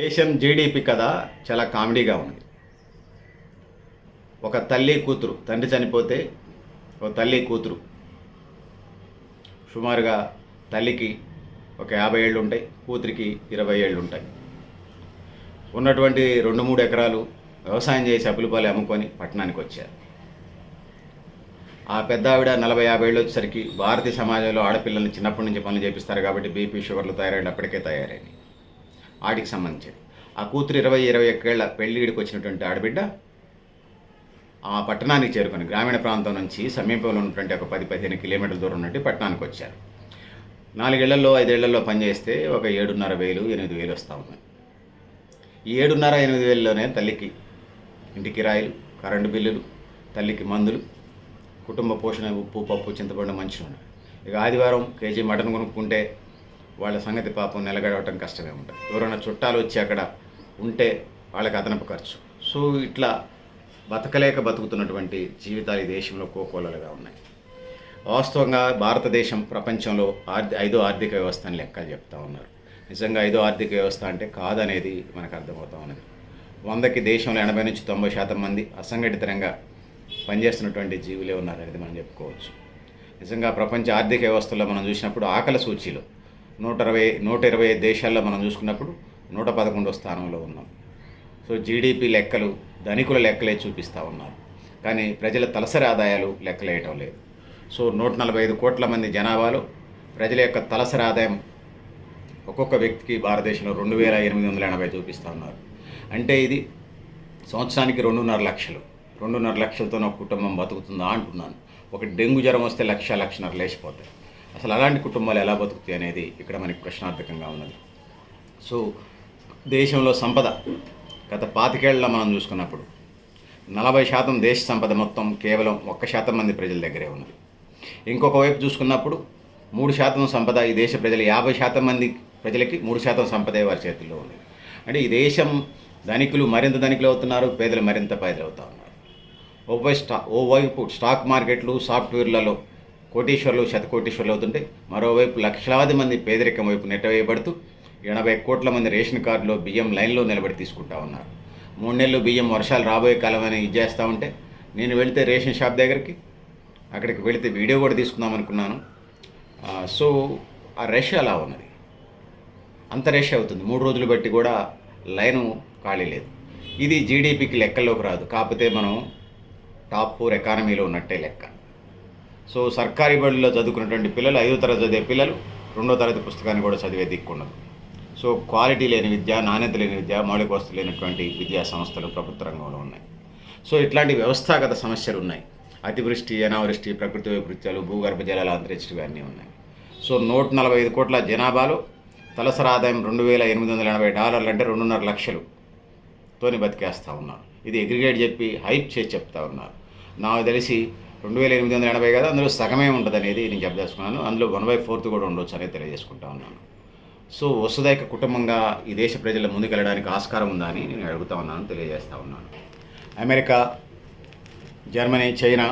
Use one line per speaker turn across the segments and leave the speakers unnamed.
దేశం జీడిపి కథ చాలా కామెడీగా ఉంది. ఒక తల్లి కూతురు తండ్రి చనిపోతే ఒక తల్లి కూతురు. సుమారుగా తల్లికి ఒక యాభై ఏళ్ళు ఉంటాయి కూతురికి ఇరవై ఏళ్ళు ఉంటాయి. ఉన్నటువంటి రెండు మూడు ఎకరాలు వ్యవసాయం చేసి అప్పులపాలు అమ్ముకొని పట్టణానికి వచ్చారు. ఆ పెద్ద ఆవిడ నలభై యాభై ఏళ్ళు వచ్చేసరికి భారతీయ సమాజంలో ఆడపిల్లల్ని చిన్నప్పటి నుంచి పనులు చేపిస్తారు కాబట్టి బీపీ షుగర్లు తయారైన అప్పటికే తయారైంది ఆటికి సంబంధించింది. ఆ కూతురు ఇరవై ఇరవై ఒక్కేళ్ళ పెళ్ళిడికి వచ్చినటువంటి ఆడబిడ్డ ఆ పట్టణానికి చేరుకొని గ్రామీణ ప్రాంతం నుంచి సమీపంలో ఉన్నటువంటి ఒక పది పదిహేను కిలోమీటర్ల దూరం నుండి పట్టణానికి వచ్చారు. నాలుగేళ్ళలో ఐదేళ్ళలో పనిచేస్తే ఒక ఏడున్నర వేలు ఎనిమిది వేలు వస్తూ ఉన్నాయి. ఈ ఏడున్నర ఎనిమిది వేలలోనే తల్లికి ఇంటి కిరాయిలు కరెంటు బిల్లులు తల్లికి మందులు కుటుంబ పోషణ ఉప్పు పప్పు చింతపండు మంచిగా ఉన్నాయి. ఇక ఆదివారం కేజీ మటన్ కొనుక్కుంటే వాళ్ళ సంగతి పాపం నిలగడవటం కష్టమే ఉంటుంది. ఎవరైనా చుట్టాలు వచ్చి అక్కడ ఉంటే వాళ్ళకి అదనపు ఖర్చు. సో ఇట్లా బతకలేక బతుకుతున్నటువంటి జీవితాలు ఈ దేశంలో కోకోలలుగా ఉన్నాయి. వాస్తవంగా భారతదేశం ప్రపంచంలో ఆర్థి ఐదో ఆర్థిక వ్యవస్థ అని లెక్కలు చెప్తా ఉన్నారు. నిజంగా ఐదో ఆర్థిక వ్యవస్థ అంటే కాదనేది మనకు అర్థమవుతా ఉన్నది. వందకి దేశంలో ఎనభై నుంచి తొంభై శాతం మంది అసంఘటితరంగా పనిచేస్తున్నటువంటి జీవులే ఉన్నారనేది మనం చెప్పుకోవచ్చు. నిజంగా ప్రపంచ ఆర్థిక వ్యవస్థలో మనం చూసినప్పుడు ఆకలి సూచీలో. నూట ఇరవై నూట ఇరవై ఐదు దేశాల్లో మనం చూసుకున్నప్పుడు నూట పదకొండో స్థానంలో ఉన్నాం. సో జీడిపి లెక్కలు ధనికుల లెక్కలే చూపిస్తూ ఉన్నారు. కానీ ప్రజల తలసరి ఆదాయాలు లెక్కలేయటం లేదు. సో నూట నలభై ఐదు కోట్ల మంది జనాభాలో ప్రజల యొక్క తలసరి ఆదాయం ఒక్కొక్క వ్యక్తికి భారతదేశంలో రెండు వేల ఎనిమిది వందల ఎనభై చూపిస్తూ ఉన్నారు. అంటే ఇది సంవత్సరానికి రెండున్నర లక్షలు. రెండున్నర లక్షలతో నా కుటుంబం బతుకుతుందా అంటున్నాను. ఒక డెంగ్యూ జ్వరం వస్తే లక్ష లక్షన్నర లేచిపోతాయి. అసలు అలాంటి కుటుంబాలు ఎలా బతుకుతాయి అనేది ఇక్కడ మనకి ప్రశ్నార్థకంగా ఉన్నది. సో దేశంలో సంపద గత పాతికేళ్ళలో మనం చూసుకున్నప్పుడు నలభై శాతం దేశ సంపద మొత్తం కేవలం ఒక్క శాతం మంది ప్రజల దగ్గరే ఉన్నది. ఇంకొక వైపు చూసుకున్నప్పుడు మూడు శాతం సంపద ఈ దేశ ప్రజలు యాభై శాతం మంది ప్రజలకి మూడు శాతం సంపదే వారి చేతుల్లో ఉంది అంటే ఈ దేశం ధనికులు మరింత ధనికులు అవుతున్నారు పేదలు మరింత పేదలు అవుతూ ఉన్నారు. ఓవై స్టా ఓవైపు స్టాక్ మార్కెట్లు సాఫ్ట్వేర్లలో కోటీశ్వర్లు శతకోటీశ్వర్లు అవుతుంటే మరోవైపు లక్షలాది మంది పేదరికం వైపు నెట్టవేయబడుతూ ఎనభై కోట్ల మంది రేషన్ కార్డులో బియ్యం లైన్లో నిలబడి తీసుకుంటా ఉన్నారు. మూడు నెలలు బియ్యం వర్షాలు రాబోయే కాలమని ఇచ్చేస్తూ ఇది చేస్తూ ఉంటే నేను వెళితే రేషన్ షాప్ దగ్గరికి అక్కడికి వెళితే వీడియో కూడా తీసుకుందాం అనుకున్నాను. సో ఆ రష్ అలా ఉన్నది. అంత రష్ అవుతుంది. మూడు రోజులు బట్టి కూడా లైను ఖాళీ లేదు. ఇది జీడిపికి లెక్కల్లోకి రాదు. కాకపోతే మనం టాప్ ఫోర్ ఎకానమీలో ఉన్నట్టే లెక్క. సో సర్కారీ బడిలో చదువుకున్నటువంటి పిల్లలు ఐదో తరగతి చదివే పిల్లలు రెండో తరగతి పుస్తకాన్ని కూడా చదివే దిక్కున్నది సో క్వాలిటీ లేని విద్య నాణ్యత లేని విద్య మౌలిక వస్తువు లేనటువంటి విద్యా సంస్థలు ప్రభుత్వ రంగంలో ఉన్నాయి. సో ఇట్లాంటి వ్యవస్థాగత సమస్యలు ఉన్నాయి. అతివృష్టి అనావృష్టి ప్రకృతి వైపరీత్యాలు భూగర్భ జలాల అంతరిక్షలు ఇవన్నీ ఉన్నాయి. సో నూట నలభై ఐదు కోట్ల జనాభాలో తలసరి ఆదాయం రెండు వేల ఎనిమిది వందల ఎనభై డాలర్లు అంటే రెండున్నర లక్షలు తోని బతికేస్తూ ఉన్నారు. ఇది ఎగ్రిగేట్ చెప్పి హైప్ చేసి చెప్తా ఉన్నారు. నాకు తెలిసి రెండు వేల ఎనిమిది వందల ఎనభై కదా అందులో సగమే ఉంటుంది అనేది నేను చెప్పదలుచుకున్నాను. అందులో వన్ బై ఫోర్త్ కూడా ఉండొచ్చు అనేది తెలియజేసుకుంటా ఉన్నాను. సో వసుదైక కుటుంబంగా ఈ దేశ ప్రజల ముందుకెళ్ళడానికి ఆస్కారం ఉందా అని నేను అడుగుతా ఉన్నాను తెలియజేస్తా ఉన్నాను. America Germany China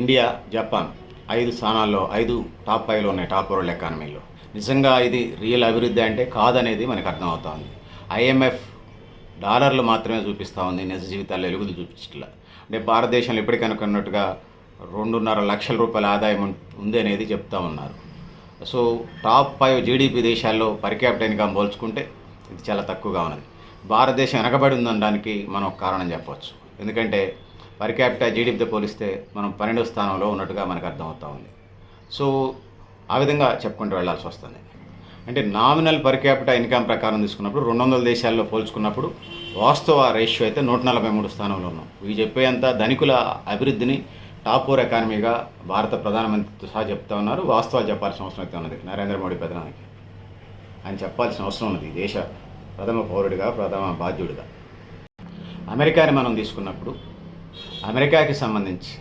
India Japan ఐదు స్థానాల్లో ఐదు టాప్ ఫైవ్లో ఉన్నాయి టాప్ వరల్డ్ ఎకానమీలో. నిజంగా ఇది రియల్ అభివృద్ధి అంటే కాదనేది మనకు అర్థమవుతోంది ఐఎంఎఫ్ డాలర్లు మాత్రమే చూపిస్తూ ఉంది నిజ జీవితాల్లో ఎలుగులు చూపించట్లా. అంటే భారతదేశంలో ఎప్పటికనుకున్నట్టుగా రెండున్నర లక్షల రూపాయల ఆదాయం ఉంది అనేది చెప్తా ఉన్నారు. సో టాప్ ఫైవ్ జీడిపి దేశాల్లో పర్ క్యాపిటల్ ఇన్కమ్ పోల్చుకుంటే ఇది చాలా తక్కువగా ఉన్నది. భారతదేశం వెనకబడి ఉందనడానికి మనం ఒక కారణం చెప్పవచ్చు. ఎందుకంటే పర్ క్యాపిటల్ జీడిపితో పోలిస్తే మనం పన్నెండవ స్థానంలో ఉన్నట్టుగా మనకు అర్థమవుతా ఉంది. సో ఆ విధంగా చెప్పుకుంటూ వెళ్ళాల్సి వస్తుంది. అంటే నామినల్ పర్ క్యాపిటల్ ఇన్కమ్ ప్రకారం తీసుకున్నప్పుడు రెండు వందల దేశాల్లో పోల్చుకున్నప్పుడు వాస్తవ రేషియో అయితే నూట నలభై మూడు స్థానంలో ఉన్నాం. ఇవి చెప్పేంత ధనికుల అభివృద్ధిని టాప్ ఫోర్ ఎకానమీగా భారత ప్రధానమంత్రితో సహా చెప్తా ఉన్నారు. వాస్తవాలు చెప్పాల్సిన అవసరం అయితే ఉన్నది. నరేంద్ర మోడీ ప్రధానికి ఆయన చెప్పాల్సిన అవసరం ఉన్నది. దేశ ప్రథమ పౌరుడిగా ప్రథమ బాధ్యుడిగా. అమెరికాని మనం తీసుకున్నప్పుడు అమెరికాకి సంబంధించి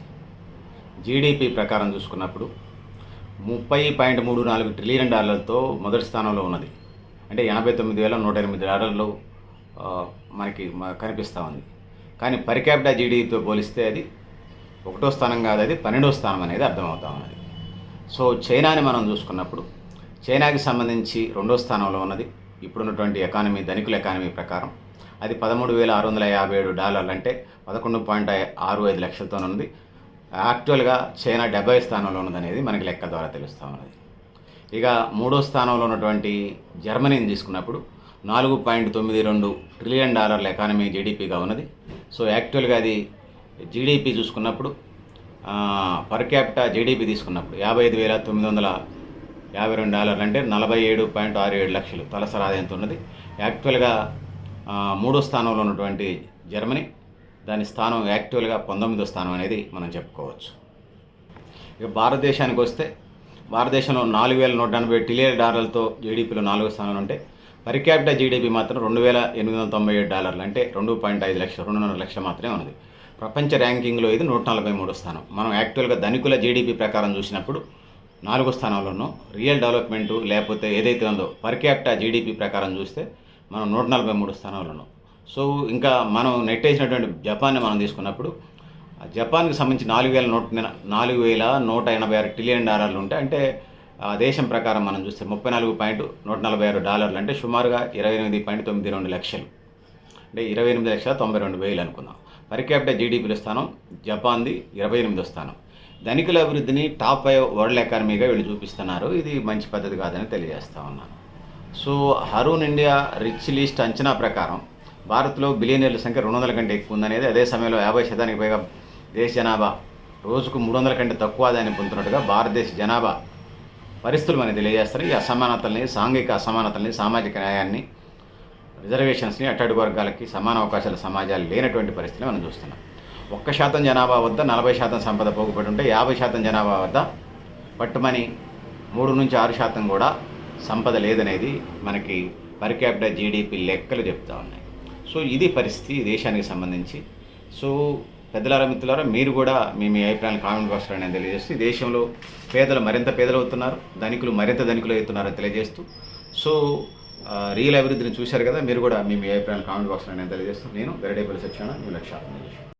జీడిపి ప్రకారం చూసుకున్నప్పుడు ముప్పై పాయింట్ మూడు నాలుగు ట్రిలియన్ డాలర్లతో మొదటి స్థానంలో ఉన్నది. అంటే ఎనభై తొమ్మిది వేల నూట ఎనిమిది డాలర్లు మనకి కనిపిస్తూ ఉంది. కానీ పర్ జీడీతో పోలిస్తే అది ఒకటో స్థానం కాదు అది పన్నెండో స్థానం అనేది అర్థమవుతా ఉన్నది. సో చైనాని మనం చూసుకున్నప్పుడు చైనాకి సంబంధించి రెండో స్థానంలో ఉన్నది. ఇప్పుడున్నటువంటి ఎకానమీ ధనికుల ఎకానమీ ప్రకారం అది పదమూడు వేల ఆరు వందల యాభై ఏడు డాలర్లు అంటే పదకొండు పాయింట్ ఆరు ఐదు లక్షలతో ఉంది. యాక్చువల్గా చైనా డెబ్బై స్థానంలో ఉన్నదనేది మనకి లెక్క ద్వారా తెలుస్తూ ఉన్నది. ఇక మూడో స్థానంలో ఉన్నటువంటి జర్మనీని తీసుకున్నప్పుడు నాలుగు పాయింట్ తొమ్మిది రెండు ట్రిలియన్ డాలర్ల ఎకానమీ జీడిపిగా ఉన్నది. సో యాక్చువల్గా అది జీడిపి చూసుకున్నప్పుడు పర్ క్యాపిటా జీడిపి తీసుకున్నప్పుడు యాభై ఐదు వేల తొమ్మిది వందల యాభై రెండు డాలర్లు అంటే నలభై ఏడు పాయింట్ ఆరు ఏడు లక్షలు తలసరి ఆదాయంతో ఉన్నది. యాక్చువల్గా మూడో స్థానంలో ఉన్నటువంటి జర్మనీ దాని స్థానం యాక్చువల్గా పంతొమ్మిదో స్థానం అనేది మనం చెప్పుకోవచ్చు. ఇక భారతదేశానికి వస్తే భారతదేశంలో నాలుగు వేల నూట ఎనభై ట్రిలియన్ డాలర్లతో జీడీపీలో నాలుగో స్థానంలో ఉంటే పర్ క్యాపిటల్ జీడీపీ మాత్రం రెండు వేల ఎనిమిది వందల తొంభై ఏడు డాలర్లు అంటే రెండు పాయింట్ ఐదు లక్షలు రెండున్నర లక్షలు మాత్రమే ఉన్నది. ప్రపంచ ర్యాంకింగ్లో ఇది నూట నలభై మూడు స్థానం. మనం యాక్చువల్గా ధనికుల జీడీపీ ప్రకారం చూసినప్పుడు నాలుగో స్థానంలో ఉన్నాం రియల్ డెవలప్మెంట్ లేకపోతే ఏదైతే ఉందో పర్ క్యాపిటా జీడీపీ ప్రకారం చూస్తే మనం నూట నలభై మూడు స్థానంలో ఉన్నాం సో ఇంకా మనం నెట్టేసినటువంటి జపాన్ని మనం తీసుకున్నప్పుడు జపాన్కి సంబంధించి నాలుగు వేల నూట నాలుగు వేల నూట ఎనభై ఆరు ట్రిలియన్ డాలర్లు ఉంటాయి అంటే దేశం ప్రకారం మనం చూస్తే ముప్పై నాలుగు పాయింట్ నూట నలభై ఆరు డాలర్లు అంటే సుమారుగా ఇరవై ఎనిమిది పాయింట్ తొమ్మిది రెండు లక్షలు. అంటే ఇరవై ఎనిమిది లక్షల తొంభై రెండు వేలు అనుకుందాం. పర్ క్యాపిటల్ జీడీపీలో స్థానం జపాన్ది ఇరవై ఎనిమిదో స్థానం. ధనికుల అభివృద్ధిని టాప్ ఫైవ్ వరల్డ్ ఎకానమీగా వీళ్ళు చూపిస్తున్నారు. ఇది మంచి పద్ధతి కాదని తెలియజేస్తా ఉన్నాను. So Hurun India rich list అంచనా ప్రకారం భారత్లో బిలియనీర్ల సంఖ్య రెండు వందల కంటే ఎక్కువ ఉందనేది అదే సమయంలో యాభై శాతానికి పైగా దేశ జనాభా రోజుకు మూడు వందల కంటే తక్కువ ఆదాయాన్ని పొందుతున్నట్టుగా భారతదేశ జనాభా పరిస్థితులు మనకి తెలియజేస్తారు ఈ అసమానతల్ని సాంఘిక అసమానతల్ని సామాజిక న్యాయాన్ని రిజర్వేషన్స్ని అట్టడుగు వర్గాలకి సమాన అవకాశాల సమాజాలు లేనటువంటి పరిస్థితిని మనం చూస్తున్నాం. ఒక్క శాతం జనాభా వద్ద నలభై శాతం సంపద పోగుపడి ఉంటే యాభై శాతం జనాభా వద్ద పట్టుమని మూడు నుంచి ఆరు శాతం కూడా సంపద లేదనేది మనకి పర్ క్యాపిటల్ జీడిపి లెక్కలు చెప్తా ఉన్నాయి. సో ఇది పరిస్థితి దేశానికి సంబంధించి. సో పెద్దలారా మిత్రులారా మీరు కూడా మీ మీ అభిప్రాయాలు కామెంట్ బాక్స్లో నేను తెలియజేస్తూ దేశంలో పేదలు మరింత పేదలు అవుతున్నారు ధనికులు మరింత ధనికులు అవుతున్నారని తెలియజేస్తూ. సో రియల్ అభివృద్ధిని చూశారు కదా మీరు కూడా మీ మీ అభిప్రాయాలు కామెంట్ బాక్స్లో నేను తెలియజేస్తూ. నేను గరిడేపల్లి సత్యాన మీ లక్ష్యాలను